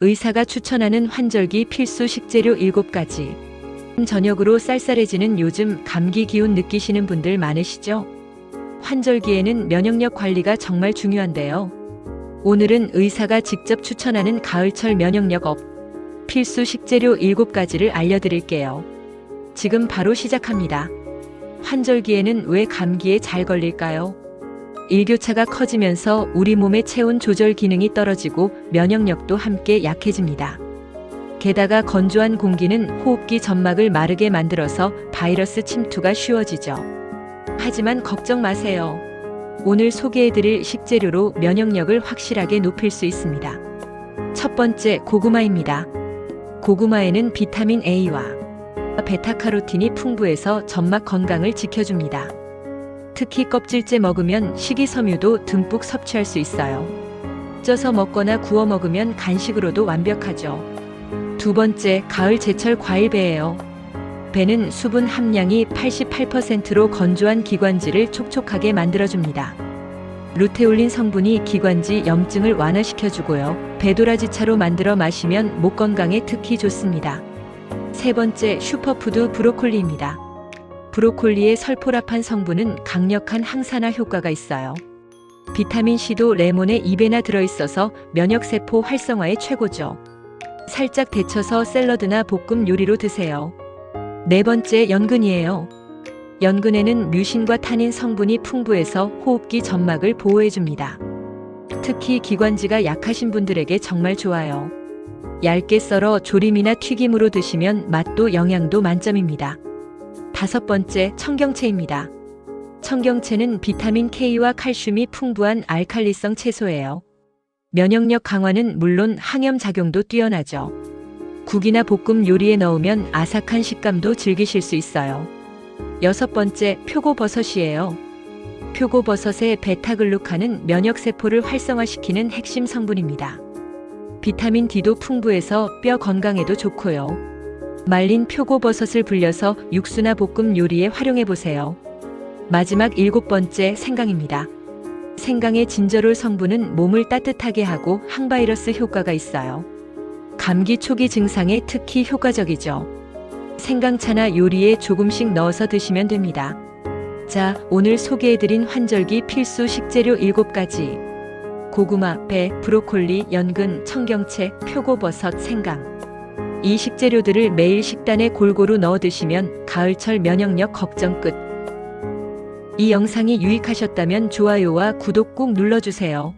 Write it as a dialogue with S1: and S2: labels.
S1: 의사가 추천하는 환절기 필수 식재료 7가지. 저녁으로 쌀쌀해지는 요즘 감기 기운 느끼시는 분들 많으시죠? 환절기에는 면역력 관리가 정말 중요한데요. 오늘은 의사가 직접 추천하는 가을철 면역력 업 필수 식재료 7가지를 알려드릴게요. 지금 바로 시작합니다. 환절기에는 왜 감기에 잘 걸릴까요? 일교차가 커지면서 우리 몸의 체온 조절 기능이 떨어지고 면역력도 함께 약해집니다. 게다가 건조한 공기는 호흡기 점막을 마르게 만들어서 바이러스 침투가 쉬워지죠. 하지만 걱정 마세요. 오늘 소개해드릴 식재료로 면역력을 확실하게 높일 수 있습니다. 첫 번째, 고구마입니다. 고구마에는 비타민 A와 베타카로틴이 풍부해서 점막 건강을 지켜줍니다. 특히 껍질째 먹으면 식이섬유도 듬뿍 섭취할 수 있어요. 쪄서 먹거나 구워 먹으면 간식으로도 완벽하죠. 두 번째, 가을 제철 과일배예요. 배는 수분 함량이 88%로 건조한 기관지를 촉촉하게 만들어줍니다. 루테올린 성분이 기관지 염증을 완화시켜주고요. 배도라지차로 만들어 마시면 목 건강에 특히 좋습니다. 세 번째, 슈퍼푸드 브로콜리입니다. 브로콜리의 설포라판 성분은 강력한 항산화 효과가 있어요. 비타민C도 레몬에 2배나 들어있어서 면역세포 활성화에 최고죠. 살짝 데쳐서 샐러드나 볶음 요리로 드세요. 네 번째, 연근이에요. 연근에는 뮤신과 타닌 성분이 풍부해서 호흡기 점막을 보호해줍니다. 특히 기관지가 약하신 분들에게 정말 좋아요. 얇게 썰어 조림이나 튀김으로 드시면 맛도 영양도 만점입니다. 다섯 번째, 청경채입니다. 청경채는 비타민 K와 칼슘이 풍부한 알칼리성 채소예요. 면역력 강화는 물론 항염 작용도 뛰어나죠. 국이나 볶음 요리에 넣으면 아삭한 식감도 즐기실 수 있어요. 여섯 번째, 표고버섯이에요. 표고버섯의 베타글루칸은 면역세포를 활성화시키는 핵심 성분입니다. 비타민 D도 풍부해서 뼈 건강에도 좋고요. 말린 표고버섯을 불려서 육수나 볶음 요리에 활용해 보세요. 마지막 일곱 번째 생강입니다. 생강의 진저롤 성분은 몸을 따뜻하게 하고 항바이러스 효과가 있어요. 감기 초기 증상에 특히 효과적이죠. 생강차나 요리에 조금씩 넣어서 드시면 됩니다. 자, 오늘 소개해드린 환절기 필수 식재료 7가지. 고구마, 배, 브로콜리, 연근, 청경채, 표고버섯, 생강. 이 식재료들을 매일 식단에 골고루 넣어 드시면 가을철 면역력 걱정 끝. 이 영상이 유익하셨다면 좋아요와 구독 꾹 눌러주세요.